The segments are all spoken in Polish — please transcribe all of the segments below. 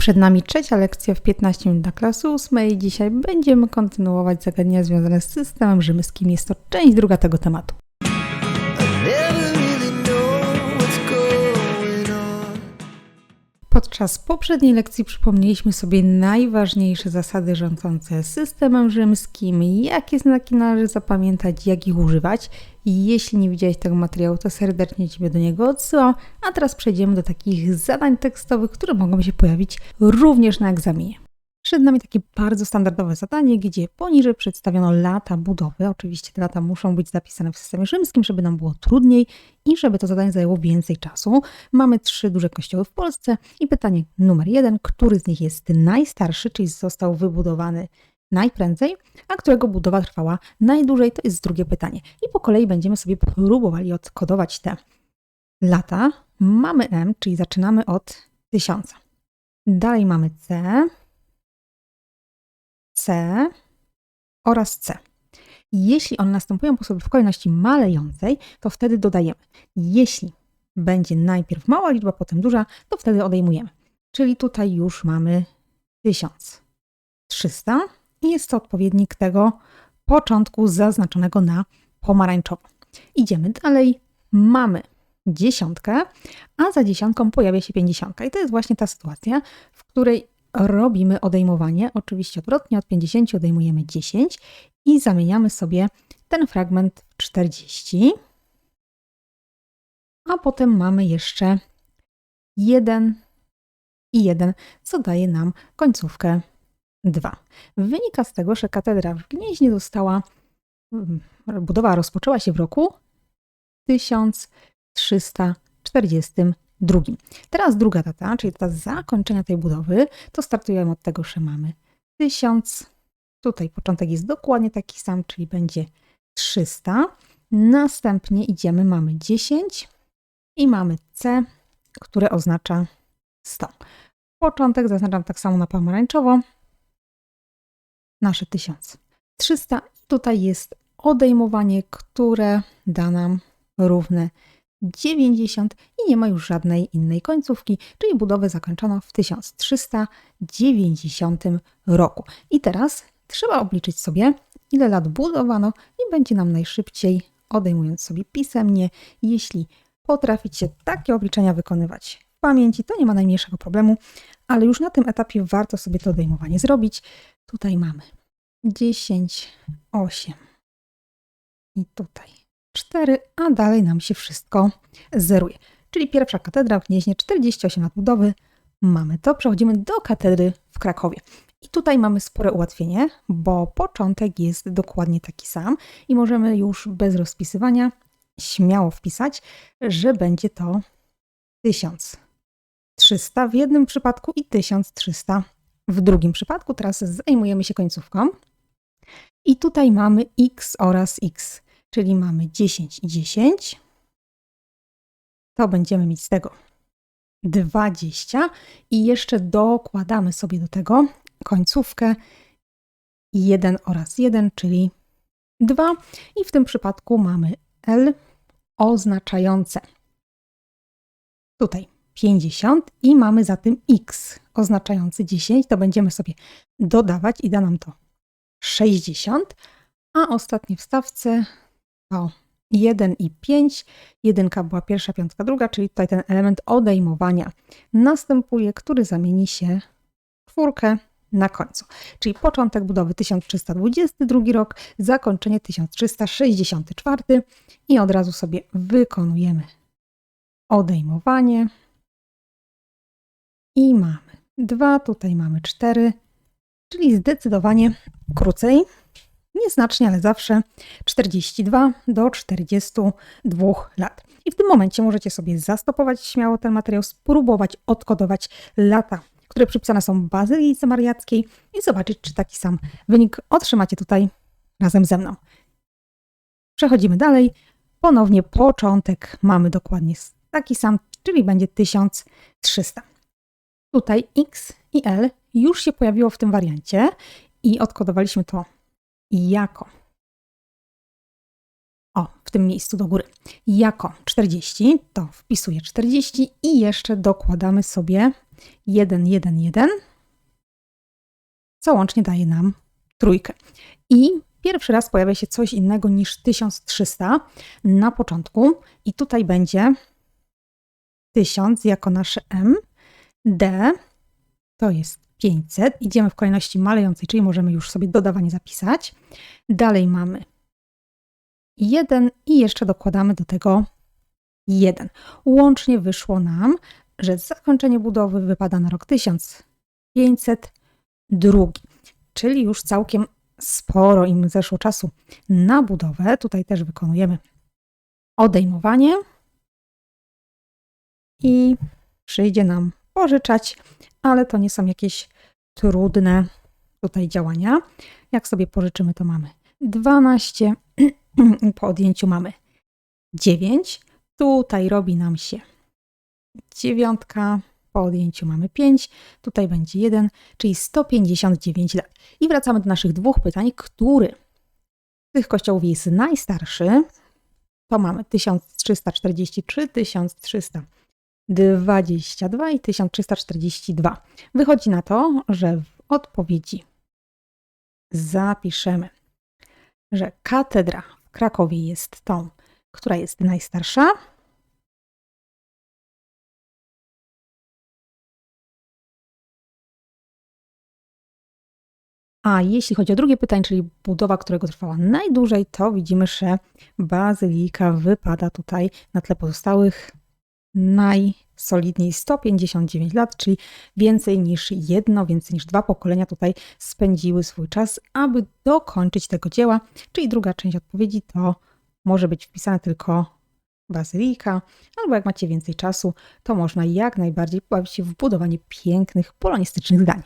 Przed nami trzecia lekcja w 15 minut dla klasy ósmej. Dzisiaj będziemy kontynuować zagadnienia związane z systemem rzymskim. Jest to część druga tego tematu. Podczas poprzedniej lekcji przypomnieliśmy sobie najważniejsze zasady rządzące systemem rzymskim, jakie znaki należy zapamiętać, jak ich używać. Jeśli nie widziałeś tego materiału, to serdecznie Ciebie do niego odsyłam. A teraz przejdziemy do takich zadań tekstowych, które mogą się pojawić również na egzaminie. Przed nami takie bardzo standardowe zadanie, gdzie poniżej przedstawiono lata budowy. Oczywiście te lata muszą być zapisane w systemie rzymskim, żeby nam było trudniej i żeby to zadanie zajęło więcej czasu. Mamy trzy duże kościoły w Polsce i pytanie numer jeden, który z nich jest najstarszy, czyli został wybudowany najprędzej, a którego budowa trwała najdłużej, to jest drugie pytanie. I po kolei będziemy sobie próbowali odkodować te lata. Mamy M, czyli zaczynamy od tysiąca. Dalej mamy C, C oraz C. Jeśli one następują po sobie w kolejności malejącej, to wtedy dodajemy. Jeśli będzie najpierw mała liczba, potem duża, to wtedy odejmujemy. Czyli tutaj już mamy 1300 i jest to odpowiednik tego początku zaznaczonego na pomarańczowo. Idziemy dalej. Mamy dziesiątkę, a za dziesiątką pojawia się pięćdziesiątka. I to jest właśnie ta sytuacja, w której robimy odejmowanie. Oczywiście odwrotnie, od 50 odejmujemy 10 i zamieniamy sobie ten fragment w 40. A potem mamy jeszcze 1 i 1, co daje nam końcówkę 2. Wynika z tego, że katedra w Gnieźnie została, mm, budowa rozpoczęła się w roku 1342. Teraz druga data, czyli data zakończenia tej budowy, to startujemy od tego, że mamy 1000. Tutaj początek jest dokładnie taki sam, czyli będzie 300. Następnie idziemy, mamy 10 i mamy C, które oznacza 100. Początek zaznaczam tak samo na pomarańczowo. Nasze 1300. Tutaj jest odejmowanie, które da nam równe 90 i nie ma już żadnej innej końcówki, czyli budowę zakończono w 1390 roku. I teraz trzeba obliczyć sobie, ile lat budowano i będzie nam najszybciej, odejmując sobie pisemnie. Jeśli potraficie takie obliczenia wykonywać w pamięci, to nie ma najmniejszego problemu, ale już na tym etapie warto sobie to odejmowanie zrobić. Tutaj mamy 10, 8 i tutaj 4, a dalej nam się wszystko zeruje. Czyli pierwsza katedra w Gnieźnie, 48 lat budowy. Mamy to. Przechodzimy do katedry w Krakowie. I tutaj mamy spore ułatwienie, bo początek jest dokładnie taki sam i możemy już bez rozpisywania śmiało wpisać, że będzie to 1300 w jednym przypadku i 1300 w drugim przypadku. Teraz zajmujemy się końcówką. I tutaj mamy x oraz x czyli mamy 10 i 10, to będziemy mieć z tego 20 i jeszcze dokładamy sobie do tego końcówkę 1 oraz 1, czyli 2 i w tym przypadku mamy L oznaczające. Tutaj 50 i mamy za tym X oznaczający 10, to będziemy sobie dodawać i da nam to 60, a ostatnie w stawce to 1 i 5. Jedynka była pierwsza, piątka druga, czyli tutaj ten element odejmowania następuje, który zamieni się w czwórkę na końcu. Czyli początek budowy 1322 rok, zakończenie 1364 i od razu sobie wykonujemy odejmowanie. I mamy 2, tutaj mamy 4, czyli zdecydowanie krócej nieznacznie, ale zawsze 42 do 42 lat. I w tym momencie możecie sobie zastopować śmiało ten materiał, spróbować odkodować lata, które przypisane są Bazylice Mariackiej i zobaczyć, czy taki sam wynik otrzymacie tutaj razem ze mną. Przechodzimy dalej. Ponownie początek mamy dokładnie taki sam, czyli będzie 1300. Tutaj X i L już się pojawiło w tym wariancie i odkodowaliśmy to jako. O, w tym miejscu do góry. Jako 40, to wpisuję 40 i jeszcze dokładamy sobie 1, 1, 1, co łącznie daje nam trójkę. I pierwszy raz pojawia się coś innego niż 1300 na początku i tutaj będzie 1000 jako nasze M, D to jest 500. Idziemy w kolejności malejącej, czyli możemy już sobie dodawanie zapisać. Dalej mamy 1 i jeszcze dokładamy do tego 1. Łącznie wyszło nam, że zakończenie budowy wypada na rok 1502, czyli już całkiem sporo im zeszło czasu na budowę. Tutaj też wykonujemy odejmowanie i przyjdzie nam pożyczać, ale to nie są jakieś trudne tutaj działania. Jak sobie pożyczymy, to mamy 12, po odjęciu mamy 9, tutaj robi nam się dziewiątka, po odjęciu mamy 5, tutaj będzie 1, czyli 159 lat. I wracamy do naszych dwóch pytań, który z tych kościołów jest najstarszy. To mamy 1343, 1322 i 1342. Wychodzi na to, że w odpowiedzi zapiszemy, że katedra w Krakowie jest tą, która jest najstarsza. A jeśli chodzi o drugie pytanie, czyli budowa, którego trwała najdłużej, to widzimy, że bazylika wypada tutaj na tle pozostałych najsolidniej 159 lat, czyli więcej niż jedno, więcej niż dwa pokolenia tutaj spędziły swój czas, aby dokończyć tego dzieła. Czyli druga część odpowiedzi to może być wpisane tylko bazylika, albo jak macie więcej czasu, to można jak najbardziej pobawić się w budowanie pięknych, polonistycznych zdań.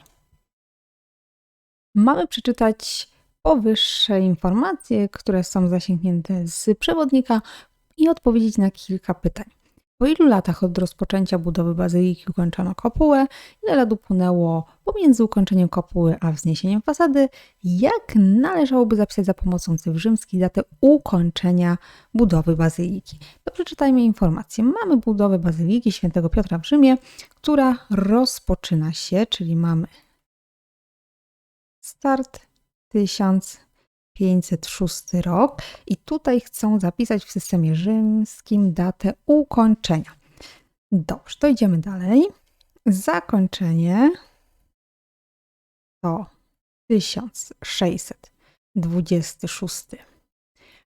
Mamy przeczytać powyższe informacje, które są zasięgnięte z przewodnika i odpowiedzieć na kilka pytań. Po ilu latach od rozpoczęcia budowy bazyliki ukończono kopułę? Ile lat upłynęło pomiędzy ukończeniem kopuły a wzniesieniem fasady? Jak należałoby zapisać za pomocą cyfr rzymskich datę ukończenia budowy bazyliki? To przeczytajmy informację. Mamy budowę bazyliki świętego Piotra w Rzymie, która rozpoczyna się, czyli mamy start 1506 rok i tutaj chcą zapisać w systemie rzymskim datę ukończenia. Dobrze, to idziemy dalej. Zakończenie to 1626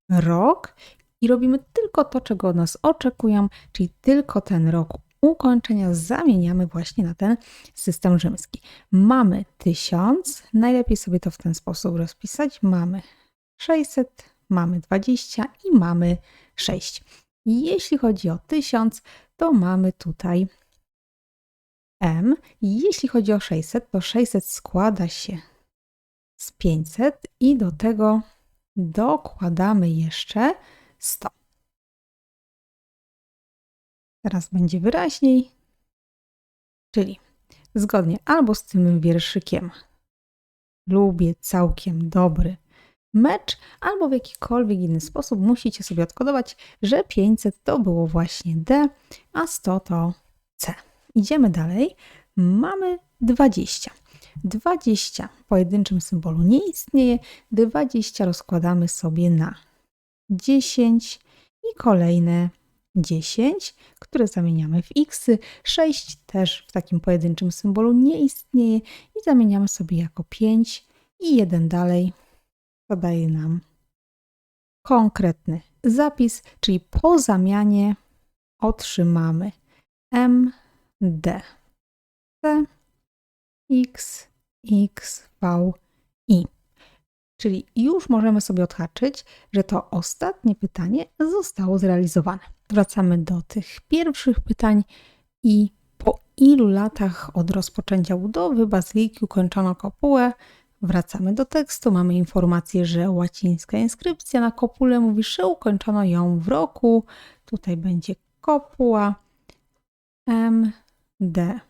rok i robimy tylko to, czego od nas oczekują, czyli tylko ten rok ukończenia zamieniamy właśnie na ten system rzymski. Mamy 1000, najlepiej sobie to w ten sposób rozpisać. Mamy 600, mamy 20 i mamy 6. Jeśli chodzi o 1000, to mamy tutaj M. Jeśli chodzi o 600, to 600 składa się z 500 i do tego dokładamy jeszcze 100. Teraz będzie wyraźniej, czyli zgodnie albo z tym wierszykiem lubię całkiem dobry mecz, albo w jakikolwiek inny sposób musicie sobie odkodować, że 500 to było właśnie D, a 100 to C. Idziemy dalej. Mamy 20. 20 w pojedynczym symbolu nie istnieje. 20 rozkładamy sobie na 10 i kolejne 10, które zamieniamy w x. 6 też w takim pojedynczym symbolu nie istnieje i zamieniamy sobie jako 5 i 1 dalej. To daje nam konkretny zapis, czyli po zamianie otrzymamy m, d, c, x, x, v, i. Czyli już możemy sobie odhaczyć, że to ostatnie pytanie zostało zrealizowane. Wracamy do tych pierwszych pytań i po ilu latach od rozpoczęcia budowy bazyliki ukończono kopułę? Wracamy do tekstu. Mamy informację, że łacińska inskrypcja na kopule mówi, że ukończono ją w roku. Tutaj będzie kopuła M, D,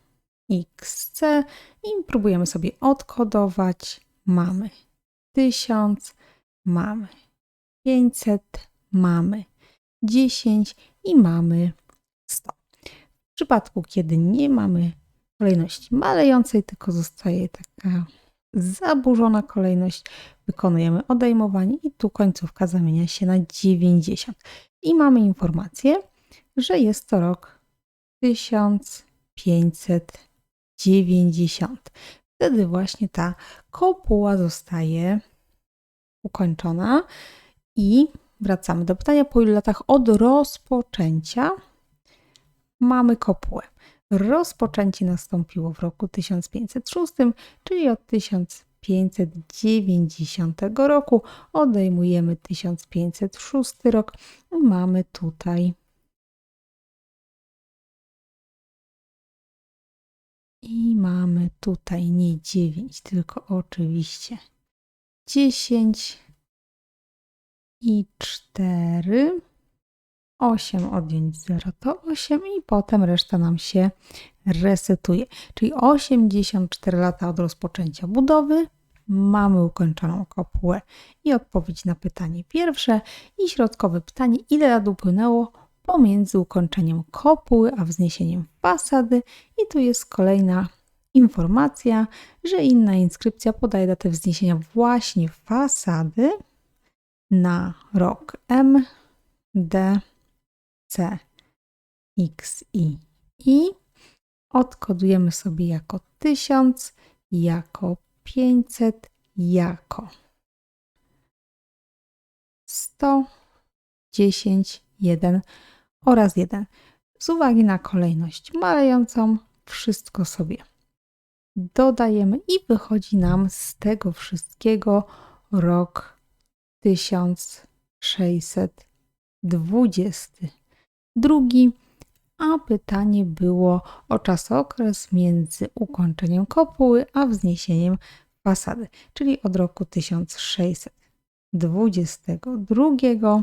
X, C i próbujemy sobie odkodować. Mamy 1000, mamy 500, mamy 10 i mamy 100. W przypadku, kiedy nie mamy kolejności malejącej, tylko zostaje taka zaburzona kolejność. Wykonujemy odejmowanie i tu końcówka zamienia się na 90. I mamy informację, że jest to rok 1590. Wtedy właśnie ta kopuła zostaje ukończona i wracamy do pytania, po ilu latach od rozpoczęcia mamy kopułę. Rozpoczęcie nastąpiło w roku 1506, czyli od 1590 roku. Odejmujemy 1506 rok i mamy tutaj i mamy tutaj nie 9, tylko oczywiście 10 i 4 8 odjąć 0 to 8 i potem reszta nam się resetuje. Czyli 84 lata od rozpoczęcia budowy mamy ukończoną kopułę. I odpowiedź na pytanie pierwsze i środkowe pytanie, ile lat upłynęło pomiędzy ukończeniem kopuły a wzniesieniem fasady. I tu jest kolejna informacja, że inna inskrypcja podaje datę wzniesienia właśnie fasady na rok M, D, C, X, I. I odkodujemy sobie jako 1000, jako 500, jako 100, 10, 1 oraz 1. Z uwagi na kolejność malejącą, wszystko sobie dodajemy i wychodzi nam z tego wszystkiego rok 1620 drugi, a pytanie było o czasokres między ukończeniem kopuły a wzniesieniem fasady, czyli od roku 1622,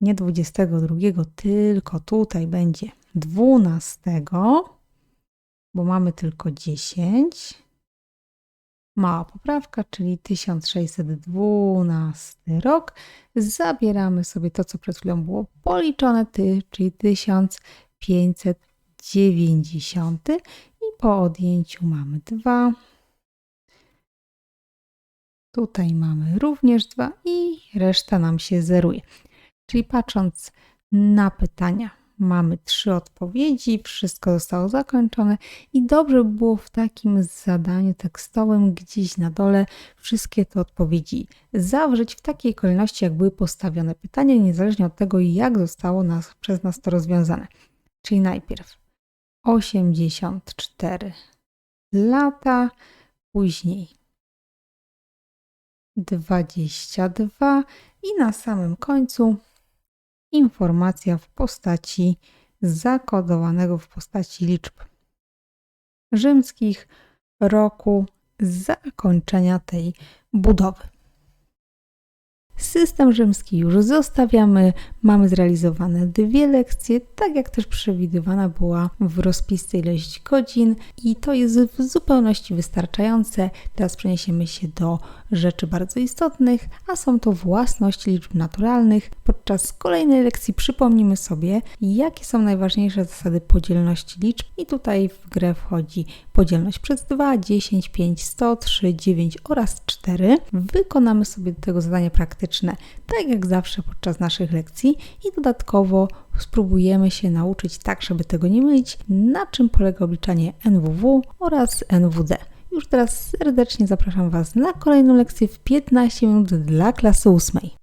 nie 22, tylko tutaj będzie 12, bo mamy tylko 10 mała poprawka, czyli 1612 rok. Zabieramy sobie to, co przed chwilą było policzone, czyli 1590 i po odjęciu mamy 2. Tutaj mamy również 2 i reszta nam się zeruje. Czyli patrząc na pytania, Mamy trzy odpowiedzi, wszystko zostało zakończone i dobrze by było w takim zadaniu tekstowym gdzieś na dole wszystkie te odpowiedzi zawrzeć w takiej kolejności, jak były postawione pytania, niezależnie od tego, jak zostało nas, przez nas to rozwiązane. Czyli najpierw 84 lata, później 22 i na samym końcu informacja w postaci zakodowanego w postaci liczb rzymskich roku zakończenia tej budowy. System rzymski już zostawiamy. Mamy zrealizowane dwie lekcje, tak jak też przewidywana była w rozpisce ilość godzin, i to jest w zupełności wystarczające. Teraz przeniesiemy się do rzeczy bardzo istotnych, a są to własności liczb naturalnych. Podczas kolejnej lekcji przypomnimy sobie, jakie są najważniejsze zasady podzielności liczb, i tutaj w grę wchodzi podzielność przez 2, 10, 5, 100, 3, 9 oraz 4. Wykonamy sobie do tego zadania praktyczne, tak jak zawsze podczas naszych lekcji, i dodatkowo spróbujemy się nauczyć tak, żeby tego nie mylić, na czym polega obliczanie NWW oraz NWD. Już teraz serdecznie zapraszam Was na kolejną lekcję w 15 minut dla klasy ósmej.